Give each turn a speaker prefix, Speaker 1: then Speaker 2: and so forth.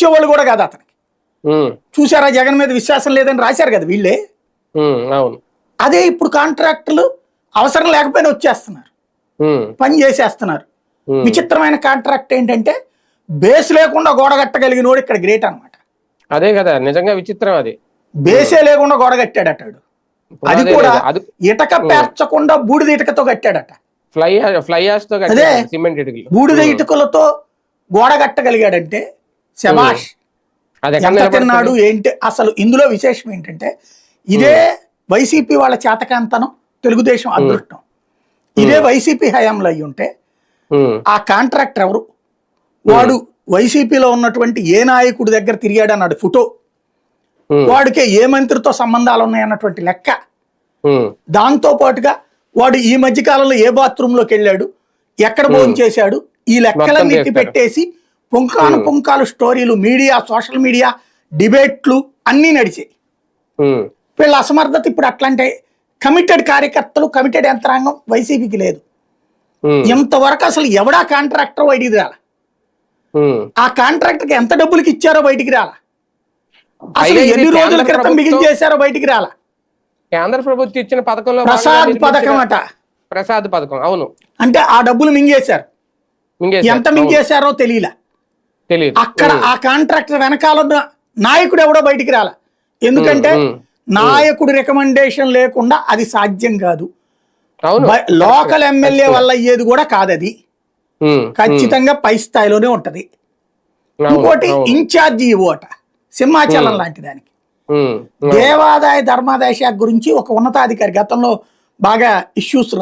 Speaker 1: వచ్చేవాళ్ళు కూడా కాదు అతనికి. చూసారా జగన్ మీద విశ్వాసం లేదని రాశారు కదా వీళ్ళే? అదే ఇప్పుడు కాంట్రాక్టులు అవసరం లేకపోయినా వచ్చేస్తున్నారు. పని చేసేస్తున్నారు. విచిత్రమైన కాంట్రాక్ట్ ఏంటంటే బేస్ లేకుండా గోడ కట్టగలిగినోడు ఇక్కడ గ్రేట్ అన్నమాట.
Speaker 2: అదే కదా నిజంగా విచిత్రం అది.
Speaker 1: బేసే లేకుండా గోడ కట్టాడట అది
Speaker 2: అదే
Speaker 1: కూడా ఇటక పేర్చకుండా బూడిద ఇటుకతో కట్టాడట.
Speaker 2: ఫ్లై ఫ్లై
Speaker 1: అదే.
Speaker 2: సిమెంట్
Speaker 1: బూడిద ఇటుకలతో గోడ కట్టగలిగాడంటే
Speaker 2: నిలబడుతుంది?
Speaker 1: తిన్నాడు ఏంటి? అసలు ఇందులో విశేషం ఏంటంటే ఇదే వైసీపీ వాళ్ళ చేతకాంతనం తెలుగుదేశం అదృష్టం. ఇదే వైసీపీ హయాంలో అయ్యి ఉంటే ఆ కాంట్రాక్టర్ ఎవరు? వాడు వైసీపీలో ఉన్నటువంటి ఏ నాయకుడి దగ్గర తిరిగాడు అన్నాడు ఫోటో. వాడికే ఏ మంత్రితో సంబంధాలు ఉన్నాయన్నటువంటి లెక్క. దాంతో పాటుగా వాడు ఈ మధ్య కాలంలో ఏ బాత్రూమ్లోకి వెళ్ళాడు? ఎక్కడ భోజనం చేశాడు? ఈ లెక్కలన్నీ
Speaker 2: చేస్తాడు.
Speaker 1: పెట్టేసి పుంకాను పుంకాలు స్టోరీలు మీడియా సోషల్ మీడియా డిబేట్లు అన్నీ నడిచాయి. వీళ్ళ అసమర్థత ఇప్పుడు అట్లాంటి కమిటెడ్ కార్యకర్తలు కమిటెడ్ యంత్రాంగం వైసీపీకి లేదు.
Speaker 2: ఉమ్,
Speaker 1: ఇంతవరకు అసలు ఎవడా కాంట్రాక్టర్ బయటికి రాల. ఆ కాంట్రాక్టర్కి ఎంత డబ్బులకి ఇచ్చారో బయటికి రాల? అసలు ఎన్ని రోజుల క్రితం బిగించేశారో బయటికి రాల?
Speaker 2: కేంద్ర ప్రభుత్వం ఇచ్చిన పథకంలో
Speaker 1: ప్రసాద్ పథకం అట.
Speaker 2: ప్రసాద్ పథకం అవును.
Speaker 1: అంటే ఆ డబ్బులు మింగేశారు. ఎంత. మింగేశారో తెలియలే.
Speaker 2: తెలియదు
Speaker 1: అక్కడ ఆ కాంట్రాక్టర్ వెనకాల నాయకుడు ఎవడో బయటికి రాల. ఎందుకంటే. నాయకుడి రికమెండేషన్ లేకుండా అది సాధ్యం కాదు. లోకల్ ఎమ్మెల్యే వల్ల అయ్యేది కూడా కాదది. ఖచ్చితంగా పై స్థాయిలోనే ఉంటది. ఇంకోటి. ఇన్ఛార్జి ఓట సింహాచలం లాంటి దానికి. దేవాదాయ ధర్మాదాయ శాఖ గురించి ఒక ఉన్నతాధికారి గతంలో బాగా ఇష్యూస్